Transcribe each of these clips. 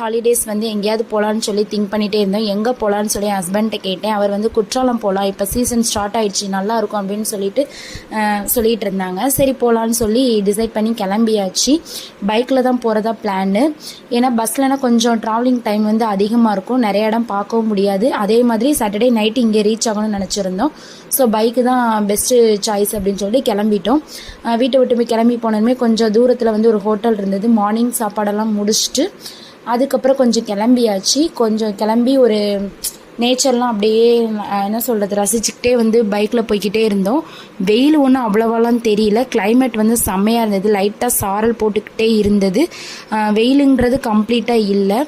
Holidays வந்து எங்கேயாவது போகலான்னு சொல்லி திங்க் பண்ணிகிட்டே இருந்தோம். எங்கே போகலான்னு சொல்லி என் ஹஸ்பண்ட்டை கேட்டேன். அவர் வந்து குற்றாலம் போகலாம் இப்போ சீசன் ஸ்டார்ட் ஆயிடுச்சு. நல்லா இருக்கும் அப்படின்னு சொல்லிட்டு சொல்லிட்டு இருந்தாங்க. சரி போகலான்னு சொல்லி டிசைட் பண்ணி கிளம்பியாச்சு. பைக்கில் தான் போகிறதா பிளான்னு ஏன்னா பஸ்லனா கொஞ்சம் ட்ராவலிங் டைம் வந்து அதிகமாக இருக்கும். நிறைய இடம் பார்க்கவும் முடியாது. அதே மாதிரி சாட்டர்டே நைட்டு இங்கே ரீச் ஆகணும்னு நினச்சிருந்தோம். ஸோ பைக்கு தான் பெஸ்ட்டு சாய்ஸ் அப்படின்னு சொல்லி கிளம்பிட்டோம். வீட்டை விட்டு போய் கிளம்பி போனதுமே கொஞ்சம் தூரத்தில் வந்து ஒரு ஹோட்டல் இருந்தது. மார்னிங் சாப்பாடெல்லாம் முடிச்சுட்டு அதுக்கப்புறம் கொஞ்சம் கிளம்பியாச்சு. கொஞ்சம் கிளம்பி ஒரு நேச்சர்லாம் அப்படியே என்ன சொல்கிறது ரசிச்சுக்கிட்டே வந்து பைக்கில் போய்க்கிட்டே இருந்தோம். வெயில் ஒன்றும் அவ்வளோவாலாம் தெரியல. கிளைமேட் வந்து செம்மையாக இருந்தது. லைட்டாக சாரல் போட்டுக்கிட்டே இருந்தது. வெயிலுங்கிறது கம்ப்ளீட்டாக இல்லை.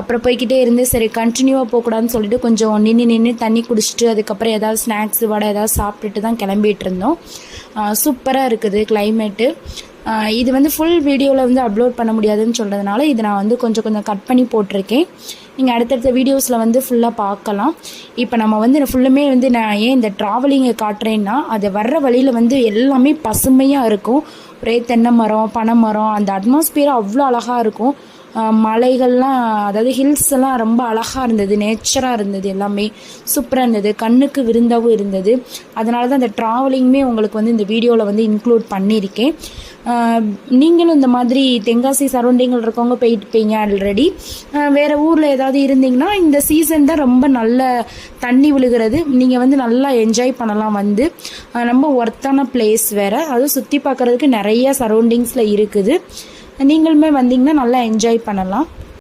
அப்புறம் போய்க்கிட்டே இருந்து சரி கண்டினியூவாக போகக்கூடாதுன்னு சொல்லிட்டு கொஞ்சம் நின்று நின்று தண்ணி குடிச்சிட்டு அதுக்கப்புறம் ஏதாவது ஸ்நாக்ஸ் வடை ஏதாவது சாப்பிட்டுட்டு தான் கிளம்பிட்டு இருந்தோம். சூப்பராக இருக்குது கிளைமேட்டு இது வந்து ஃபுல் வீடியோவில் வந்து அப்லோட் பண்ண முடியாதுன்னு சொல்கிறதுனால இது நான் வந்து கொஞ்சம் கொஞ்சம் கட் பண்ணி போட்டிருக்கேன். நீங்கள் அடுத்தடுத்த வீடியோஸில் வந்து ஃபுல்லாக பார்க்கலாம். இப்போ நம்ம வந்து ஃபுல்லுமே வந்து நான் ஏன் இந்த ட்ராவலிங்கை காட்டுறேன்னா அது வர்ற வழியில் வந்து எல்லாமே பசுமையாக இருக்கும். ஒரே தென்னை மரம் பனை மரம் அந்த அட்மாஸ்பியர் அவ்வளோ அழகாக இருக்கும். மலைகள்லாம் அதாவது ஹில்ஸ் எல்லாம் ரொம்ப அழகாக இருந்தது நேச்சராக இருந்தது எல்லாமே. சூப்பராக இருந்தது கண்ணுக்கு விருந்தாகவும் இருந்தது. அதனால தான் அந்த ட்ராவலிங்குமே உங்களுக்கு வந்து இந்த வீடியோவில் வந்து இன்க்ளூட் பண்ணியிருக்கேன். நீங்களும் இந்த மாதிரி தென்காசி சரௌண்டிங்கில் இருக்கவங்க போயிட்டுப்பீங்க ஆல்ரெடி வேறு ஊரில் ஏதாவது இருந்தீங்கன்னா இந்த சீசன் தான் ரொம்ப நல்ல தண்ணி விழுகிறது. நீங்கள் வந்து நல்லா என்ஜாய் பண்ணலாம் வந்து. ரொம்ப ஒர்த்தான பிளேஸ் வேறு. அதுவும் சுற்றி பார்க்குறதுக்கு நிறைய சரௌண்டிங்ஸில் இருக்குது. நீங்களுமே வந்தீங்கன்னா நல்லா என்ஜாய் பண்ணலாம்.